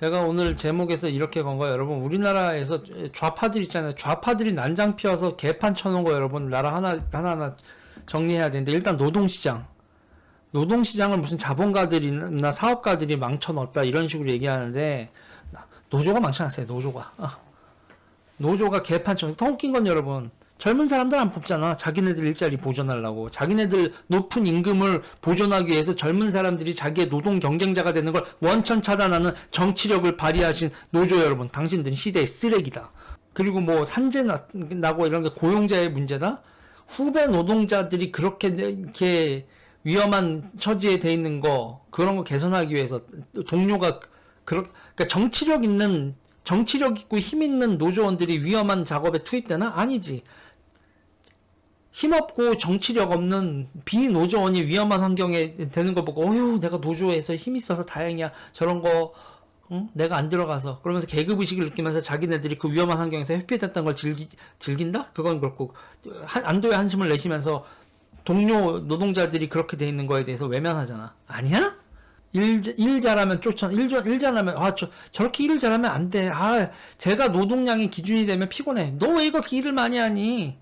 제가 오늘 제목에서 이렇게 건 거예요. 여러분, 우리나라에서 좌파들 있잖아요. 좌파들이 난장 피워서 개판 쳐놓은 거 여러분, 나라 하나, 하나하나 정리해야 되는데, 일단 노동시장. 노동시장을 무슨 자본가들이나 사업가들이 망쳐놨다, 이런 식으로 얘기하는데, 노조가 망쳐놨어요, 노조가. 아. 노조가 개판 쳐. 더 웃긴 건 여러분, 젊은 사람들 안 뽑잖아. 자기네들 일자리 보존하려고. 자기네들 높은 임금을 보존하기 위해서 젊은 사람들이 자기의 노동 경쟁자가 되는 걸 원천 차단하는 정치력을 발휘하신 노조 여러분. 당신들은 시대의 쓰레기다. 그리고 뭐 산재 나- 나고 이런 게 고용자의 문제다. 후배 노동자들이 그렇게 이렇게 위험한 처지에 돼 있는 거 그런 거 개선하기 위해서 동료가 그러, 그러니까 정치력 있는 정치력 있고 힘 있는 노조원들이 위험한 작업에 투입되나 아니지. 힘없고 정치력 없는 비노조원이 위험한 환경에 되는 거 보고 어휴 내가 노조에서 힘 있어서 다행이야 저런 거 응? 내가 안 들어가서 그러면서 계급 의식을 느끼면서 자기네들이 그 위험한 환경에서 회피했던 걸 즐기, 즐긴다? 그건 그렇고 한, 안도의 한숨을 내쉬면서 동료 노동자들이 그렇게 돼 있는 거에 대해서 외면하잖아 아니야? 일, 일 잘하면 쫓아 일, 잘- 일 잘하면 아 저, 저렇게 일을 잘하면 안 돼 아 제가 노동량이 기준이 되면 피곤해 너 왜 이렇게 일을 많이 하니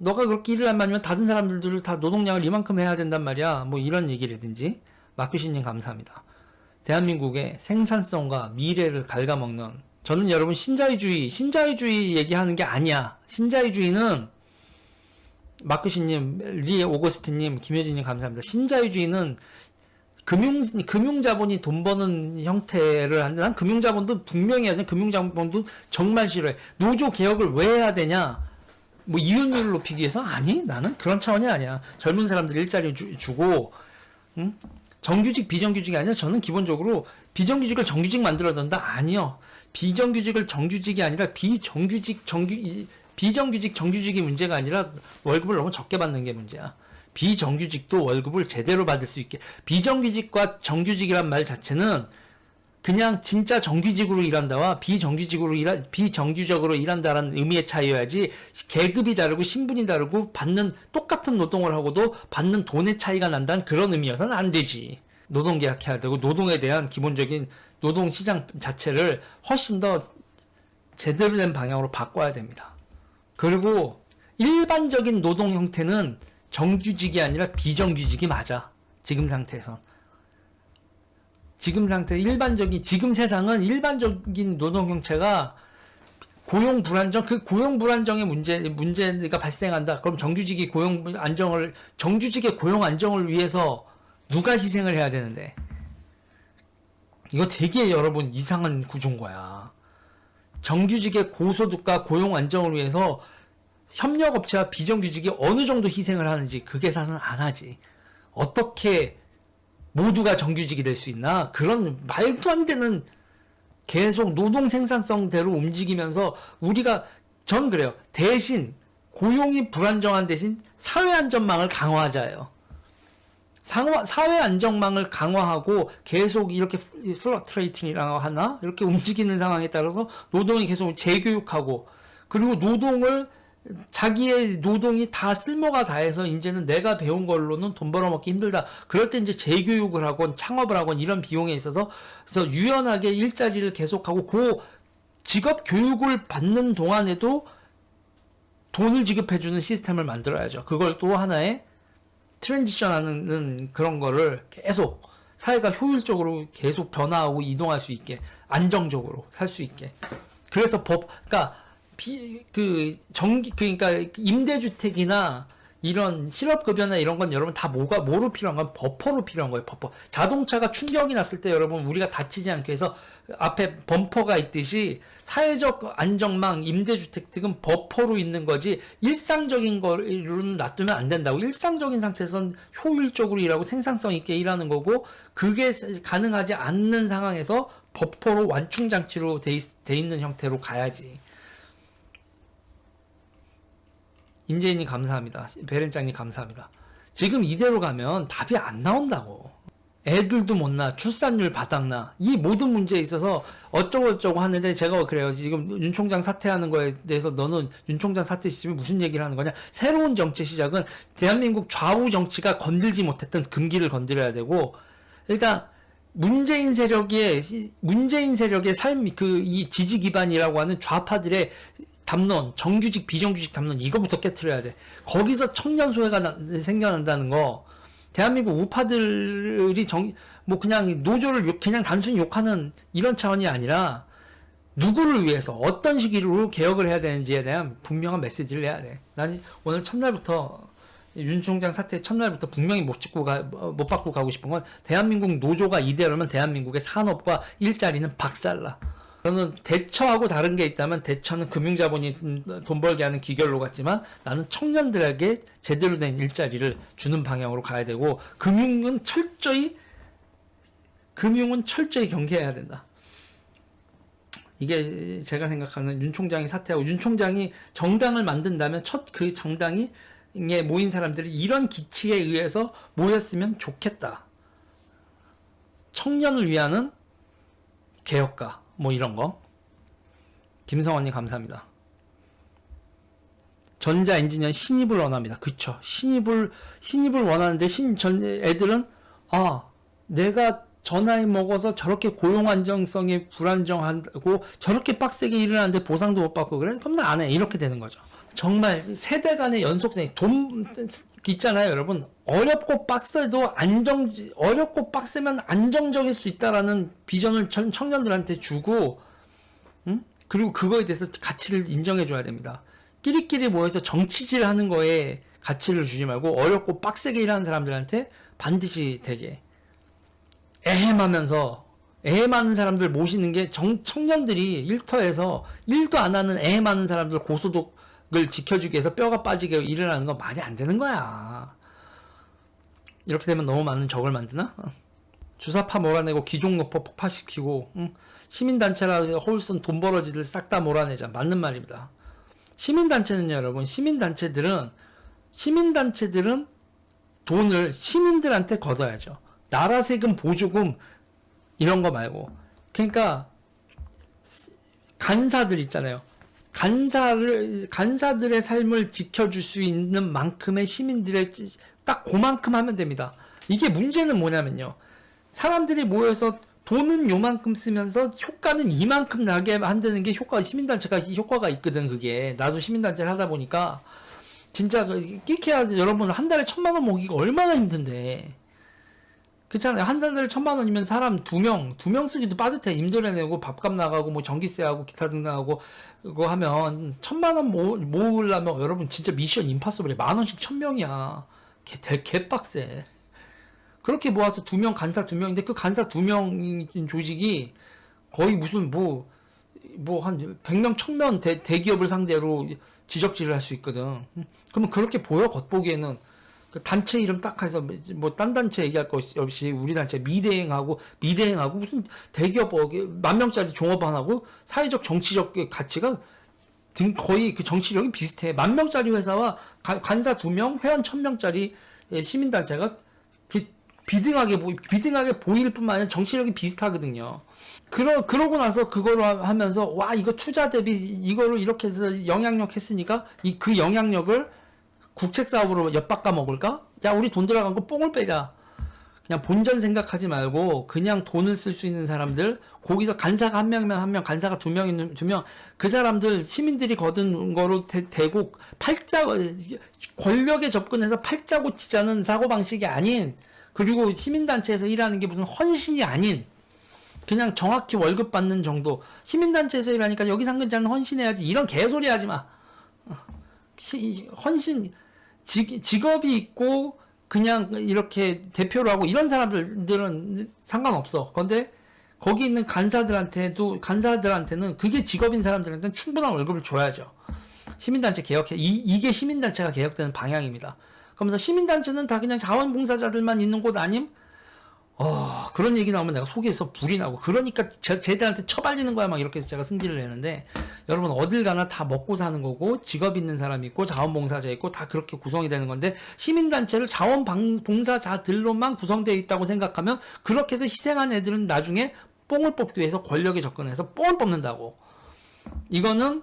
너가 그렇게 일을 안 하면 다른 사람들도 다 노동량을 이만큼 해야 된단 말이야. 뭐 이런 얘기라든지. 마크시님 감사합니다. 대한민국의 생산성과 미래를 갉아먹는 저는 여러분 신자유주의, 신자유주의 얘기하는 게 아니야. 신자유주의는 마크시님, 리 오거스트님, 김효진님 감사합니다. 신자유주의는 금융 금융자본이 돈 버는 형태를 하는 난 금융자본도 분명히 하지 금융자본도 정말 싫어해. 노조 개혁을 왜 해야 되냐? 뭐 이윤율을 높이기 위해서? 아니 나는 그런 차원이 아니야. 젊은 사람들 일자리 주, 주고 응? 정규직 비정규직이 아니라 저는 기본적으로 비정규직을 정규직 만들어야 된다? 아니요. 비정규직을 정규직이 아니라 비정규직 정규 이- 비정규직 정규직이 문제가 아니라 월급을 너무 적게 받는 게 문제야. 비정규직도 월급을 제대로 받을 수 있게. 비정규직과 정규직이란 말 자체는 그냥 진짜 정규직으로 일한다와 비정규직으로 일하, 비정규적으로 일한다라는 의미의 차이여야지 계급이 다르고 신분이 다르고 받는 똑같은 노동을 하고도 받는 돈의 차이가 난다는 그런 의미여서는 안 되지. 노동 계약해야 되고 노동에 대한 기본적인 노동 시장 자체를 훨씬 더 제대로 된 방향으로 바꿔야 됩니다. 그리고 일반적인 노동 형태는 정규직이 아니라 비정규직이 맞아. 지금 상태에선. 지금 상태 일반적인 지금 세상은 일반적인 노동 형체가 고용 불안정 그 고용 불안정의 문제 문제가 발생한다. 그럼 정규직이 고용 안정을 정규직의 고용 안정을 위해서 누가 희생을 해야 되는데 이거 되게 여러분 이상한 구조인 거야. 정규직의 고소득과 고용 안정을 위해서 협력업체와 비정규직이 어느 정도 희생을 하는지 그 계산은 안 하지. 어떻게 모두가 정규직이 될 수 있나? 그런 말도 안 되는 계속 노동 생산성대로 움직이면서 우리가 전 그래요. 대신 고용이 불안정한 대신 사회 안전망을 강화하자예요. 상화- 사회 안정망을 강화하고 계속 이렇게 플러트레이팅이라고 하나 이렇게 움직이는 상황에 따라서 노동이 계속 재교육하고 그리고 노동을 자기의 노동이 다 쓸모가 다해서 이제는 내가 배운 걸로는 돈 벌어먹기 힘들다. 그럴 때 이제 재교육을 하건 창업을 하건 이런 비용에 있어서 그래서 유연하게 일자리를 계속하고 그 직업 교육을 받는 동안에도 돈을 지급해주는 시스템을 만들어야죠. 그걸 또 하나의 트랜지션 하는 그런 거를 계속 사회가 효율적으로 계속 변화하고 이동할 수 있게 안정적으로 살 수 있게 그래서 법 그러니까 비, 그 정기 그러니까 임대주택이나 이런 실업급여나 이런 건 여러분 다 뭐가 뭐로 필요한 건 버퍼로 필요한 거예요 버퍼. 자동차가 충격이 났을 때 여러분 우리가 다치지 않게 해서 앞에 범퍼가 있듯이 사회적 안정망 임대주택 등은 버퍼로 있는 거지 일상적인 거로는 놔두면 안 된다고. 일상적인 상태에선 효율적으로 일하고 생산성 있게 일하는 거고 그게 가능하지 않는 상황에서 버퍼로 완충 장치로 돼, 있, 돼 있는 형태로 가야지 인재인님 감사합니다. 베렌짱님 감사합니다. 지금 이대로 가면 답이 안 나온다고. 애들도 못 나 출산율 바닥나 이 모든 문제에 있어서 어쩌고저쩌고 하는데 제가 그래요 지금 윤 총장 사퇴하는 거에 대해서 너는 윤 총장 사퇴 시점에 무슨 얘기를 하는 거냐 새로운 정치 시작은 대한민국 좌우 정치가 건들지 못했던 금기를 건드려야 되고 일단 문재인 세력의 문재인 세력의 삶 그 이 지지 기반이라고 하는 좌파들의 담론, 정규직 비정규직 담론 이거부터 깨트려야 돼. 거기서 청년 소외가 나- 생겨난다는 거. 대한민국 우파들이 정 뭐 그냥 노조를 욕, 그냥 단순히 욕하는 이런 차원이 아니라 누구를 위해서 어떤 시기로 개혁을 해야 되는지에 대한 분명한 메시지를 내야 돼. 난 오늘 첫날부터 윤 총장 사태 첫날부터 분명히 못 찍고 가, 어, 못 받고 가고 싶은 건 대한민국 노조가 이대로면 대한민국의 산업과 일자리는 박살나. 저는 대처하고 다른 게 있다면 대처는 금융자본이 음, 돈 벌게 하는 기결로 같지만 나는 청년들에게 제대로 된 일자리를 주는 방향으로 가야 되고 금융은 철저히 금융은 철저히 경계해야 된다. 이게 제가 생각하는 윤 총장이 사퇴하고 윤 총장이 정당을 만든다면 첫 그 정당이 에 모인 사람들이 이런 기치에 의해서 모였으면 좋겠다. 청년을 위하는 개혁가 뭐 이런 거. 김성원님 감사합니다. 전자 엔지니어 신입을 원합니다. 그쵸? 신입을 신입을 원하는데 신 전 애들은 아 내가 전화에 먹어서 저렇게 고용 안정성이 불안정하고 저렇게 빡세게 일을 하는데 보상도 못 받고 그래? 그럼 나 안 해. 이렇게 되는 거죠. 정말 세대 간의 연속성이 돈 있잖아요, 여러분. 어렵고 빡세도 안정 어렵고 빡세면 안정적일 수 있다라는 비전을 청- 청년들한테 주고 응? 그리고 그거에 대해서 가치를 인정해 줘야 됩니다. 끼리끼리 모여서 정치질 하는 거에 가치를 주지 말고 어렵고 빡세게 일하는 사람들한테 반드시 되게 애헴하면서 애헴하는 사람들 모시는 게 정, 청년들이 일터에서 일도 안 하는 애헴하는 사람들 고소득을 지켜주기 위해서 뼈가 빠지게 일을 하는 건 말이 안 되는 거야. 이렇게 되면 너무 많은 적을 만드나? 어. 주사파 몰아내고 기종노포 폭파시키고 응? 시민단체라 홀슨 돈 벌어지들 싹 다 몰아내자 맞는 말입니다. 시민단체는요 여러분 시민단체들은 시민단체들은 돈을 시민들한테 걷어야죠. 나라 세금 보조금 이런 거 말고 그러니까 간사들 있잖아요. 간사를 간사들의 삶을 지켜줄 수 있는 만큼의 시민들의 딱 그만큼 하면 됩니다. 이게 문제는 뭐냐면요. 사람들이 모여서 돈은 요만큼 쓰면서 효과는 이만큼 나게 만드는 게 효과 시민단체가 효과가 있거든 그게 나도 시민단체를 하다 보니까 진짜 그 끼케야 여러분 한 달에 천만 원 모기가 얼마나 힘든데 그렇잖아요. 한 달에 천만 원이면 사람 두 명 두 명 쓰기도 빠듯해. 임대료 내고 밥값 나가고 뭐 전기세하고 기타 등 나가고 그거 하면 천만 원 모, 모으려면 여러분 진짜 미션 임파서블에 만 원씩 천 명이야. 개, 대, 개빡세. 그렇게 모아서 두 명 간사 두 명인데 그 간사 두 명인 조직이 거의 무슨 뭐 뭐한 100명 1000명 대, 대기업을 상대로 지적질을 할 수 있거든. 그러면 그렇게 보여 겉보기에는 그 단체 이름 딱 해서 뭐 딴 단체 얘기할 것 없이 우리 단체 미대행하고 미대행하고 무슨 대기업 어, 만 명짜리 종업 하나고 사회적 정치적 가치가 등 거의 그 정치력이 비슷해. 만 명짜리 회사와 가- 간사 두 명, 회원 천 명짜리 시민단체가 비, 비등하게 보, 비등하게 보일 뿐만 아니라 정치력이 비슷하거든요. 그러 그러고 나서 하- 하면서 와 이거 투자 대비 이거로 이렇게 해서 영향력 했으니까 이 그 영향력을 국책 사업으로 엿바꿔 먹을까? 야 우리 돈 들어간 거 뽕을 빼자. 그냥 본전 생각하지 말고 그냥 돈을 쓸 수 있는 사람들 거기서 간사가 한 명이면 한 명, 간사가 두명 있는 두명 그 사람들 시민들이 거둔 거로 대, 대고 팔자 권력에 접근해서 팔자 고 치자는 사고 방식이 아닌 그리고 시민단체에서 일하는 게 무슨 헌신이 아닌 그냥 정확히 월급 받는 정도 시민단체에서 일하니까 여기 상근자는 헌신해야지 이런 개소리 하지 마 시- 헌신 직, 직업이 있고 그냥 이렇게 대표로 하고 이런 사람들은 상관없어. 근데 거기 있는 간사들한테도 간사들한테는 그게 직업인 사람들한테는 충분한 월급을 줘야죠. 시민단체 개혁해 이, 이게 시민단체가 개혁되는 방향입니다. 그러면서 시민단체는 다 그냥 자원봉사자들만 있는 곳 아님? 어, 그런 얘기 나오면 내가 속에서 불이 나고 그러니까 제, 쟤들한테 처발리는 거야. 막 이렇게 해서 제가 승질을 내는데 여러분 어딜 가나 다 먹고 사는 거고 직업 있는 사람 있고 자원봉사자 있고 다 그렇게 구성이 되는 건데 시민단체를 자원봉사자들로만 구성되어 있다고 생각하면 그렇게 해서 희생한 애들은 나중에 뽕을 뽑기 위해서 권력에 접근해서 뽕을 뽑는다고. 이거는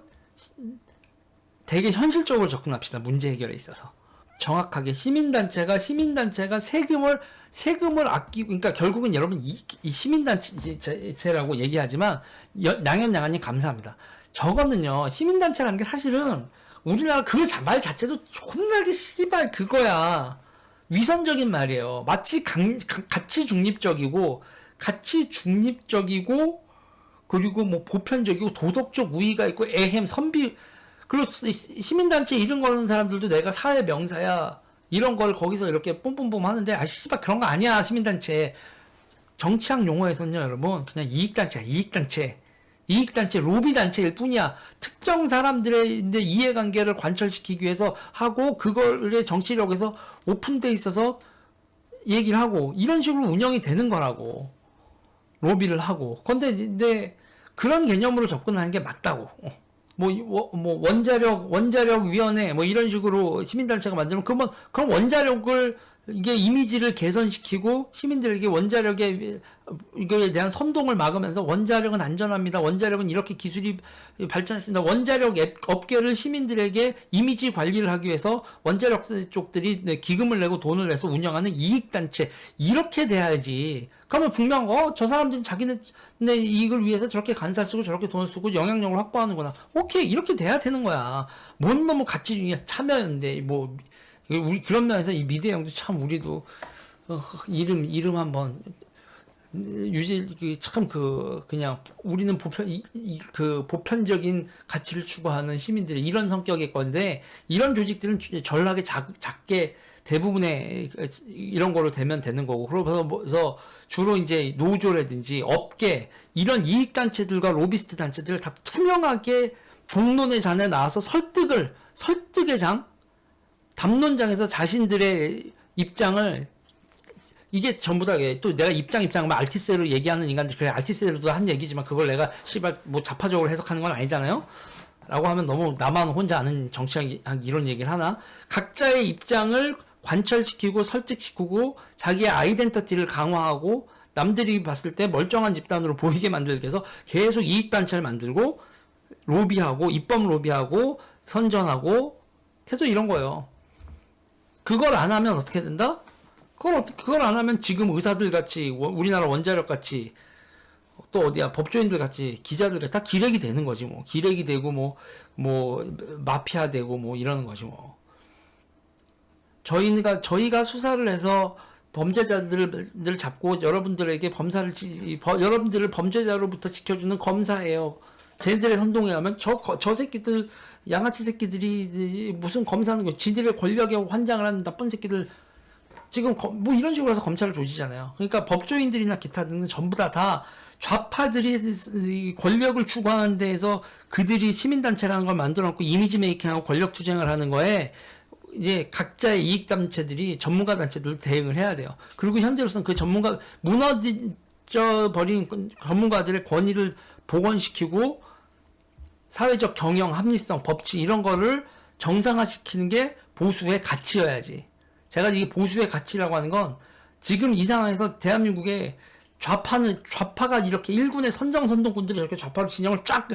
되게 현실적으로 접근합시다. 문제 해결에 있어서 정확하게 시민단체가 시민단체가 세금을 세금을 아끼고 그러니까 결국은 여러분 이, 이 시민단체라고 얘기하지만 여- 양현양아님 감사합니다. 저거는요 시민단체라는 게 사실은 우리나라 그 말 자체도 존나게 씨발 그거야 위선적인 말이에요. 마치 강, 가- 가치 중립적이고 가치 중립적이고 그리고 뭐 보편적이고 도덕적 우위가 있고 애햄 선비 그리고 시- 시민단체 이름 거는 사람들도 내가 사회 명사야. 이런 걸 거기서 이렇게 뿜뿜뿜 하는데 아 씨발 그런 거 아니야 시민단체. 정치학 용어에서는요 여러분 그냥 이익단체야 이익단체. 이익단체 로비단체일 뿐이야. 특정 사람들의 이해관계를 관철시키기 위해서 하고 그거를 정치력에서 오픈돼 있어서 얘기를 하고 이런 식으로 운영이 되는 거라고. 로비를 하고. 근데 근데 그런 개념으로 접근하는 게 맞다고. 어. 뭐, 뭐 원자력 원자력 위원회 뭐 이런 식으로 시민단체가 만들면 그러면 그럼 원자력을 이게 이미지를 개선시키고 시민들에게 원자력의 이거에 대한 선동을 막으면서 원자력은 안전합니다. 원자력은 이렇게 기술이 발전했습니다. 원자력 앱- 업계를 시민들에게 이미지 관리를 하기 위해서 원자력 쪽들이 네, 기금을 내고 돈을 내서 운영하는 이익단체 이렇게 돼야지. 그러면 분명 어저 사람들이 자기 네 이익을 위해서 저렇게 간살 쓰고 저렇게 돈을 쓰고 영향력을 확보하는구나. 오케이 이렇게 돼야 되는 거야. 뭔 너무 가치주의 참여연대 뭐 우리 그런 면에서 이 미대형도 참 우리도 어, 이름 이름 한번 유지 참 그 그냥 우리는 보편 이, 이, 그 보편적인 가치를 추구하는 시민들이 이런 성격의 건데 이런 조직들은 주- 전락에 작, 작게 대부분의 그 이런 거로 되면 되는 거고 그래서 뭐- 주로 이제 노조라든지 업계 이런 이익 단체들과 로비스트 단체들을 다 투명하게 공론의 잔에 나와서 설득을 설득의 장 담론장에서 자신들의 입장을 이게 전부 다 또 내가 입장 입장을 알티세로 얘기하는 인간들 그래 알티세로도 한 얘기지만 그걸 내가 씨발 뭐 자파적으로 해석하는 건 아니잖아요. 라고 하면 너무 나만 혼자 아는 정치학 이런 얘기를 하나 각자의 입장을 관철시키고 설득시키고 자기의 아이덴티티를 강화하고 남들이 봤을 때 멀쩡한 집단으로 보이게 만들기 위해서 계속 이익단체를 만들고 로비하고 입법 로비하고 선전하고 계속 이런 거예요. 그걸 안 하면 어떻게 된다? 그걸 어떻게 그걸 안 하면 지금 의사들 같이 워- 우리나라 원자력 같이 또 어디야 법조인들 같이 기자들 같이 다 기렉이 되는 거지 뭐 기렉이 되고 뭐뭐 마피아 되고 뭐 이러는 거지 뭐 저희가 저희가 수사를 해서 범죄자들을 잡고 여러분들에게 범사를 지, 버- 여러분들을 범죄자로부터 지켜주는 검사예요. 쟤네들의 선동에 하면 저 저 새끼들 양아치 새끼들이 무슨 검사하는 거 지들의 권력에 환장을 하는 나쁜 새끼들 지금 거- 뭐 이런 식으로 해서 검찰을 조지잖아요. 그러니까 법조인들이나 기타 등등 전부 다 다 좌파들이 이 권력을 추구하는 데에서 그들이 시민단체라는 걸 만들어놓고 이미지 메이킹하고 권력 투쟁을 하는 거에 이제 각자의 이익 단체들이 전문가 단체들 대응을 해야 돼요. 그리고 현재로서는 그 전문가 무너져 버린 전문가들의 권위를 복원시키고 사회적 경영, 합리성, 법치 이런 거를 정상화시키는 게 보수의 가치여야지. 제가 이게 보수의 가치라고 하는 건 지금 이 상황에서 대한민국의 좌파는 좌파가 이렇게 일군의 선정선동꾼들이 이렇게 좌파로 진영을 쫙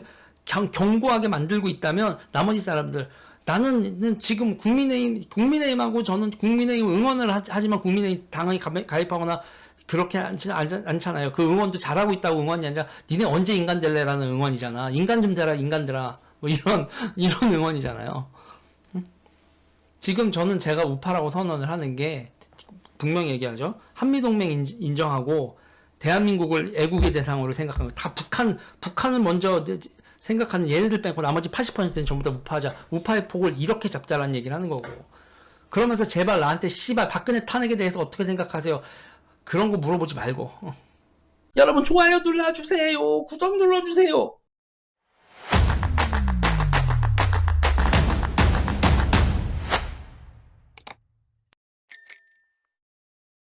경, 견고하게 만들고 있다면 나머지 사람들 나는 지금 국민의힘 국민의힘하고 저는 국민의힘 응원을 하, 하지만 국민의힘 당에 가입- 가입하거나 그렇게 않지, 않, 않잖아요. 그 응원도 잘하고 있다고 응원이 아니라 니네 언제 인간 될래라는 응원이잖아. 인간 좀 되라 인간들아. 뭐 이런 이런 응원이잖아요. 응? 지금 저는 제가 우파라고 선언을 하는 게 분명히 얘기하죠. 한미동맹 인- 인정하고 대한민국을 애국의 대상으로 생각하는 거. 다 북한 북한을 먼저 생각하는 얘네들 빼고 나머지 80%는 전부 다 우파자. 우파의 폭을 이렇게 잡자라는 얘기를 하는 거고. 그러면서 제발 나한테 씨발 박근혜 탄핵에 대해서 어떻게 생각하세요? 그런 거 물어보지 말고. 어. 여러분 좋아요 눌러주세요. 구독 눌러주세요.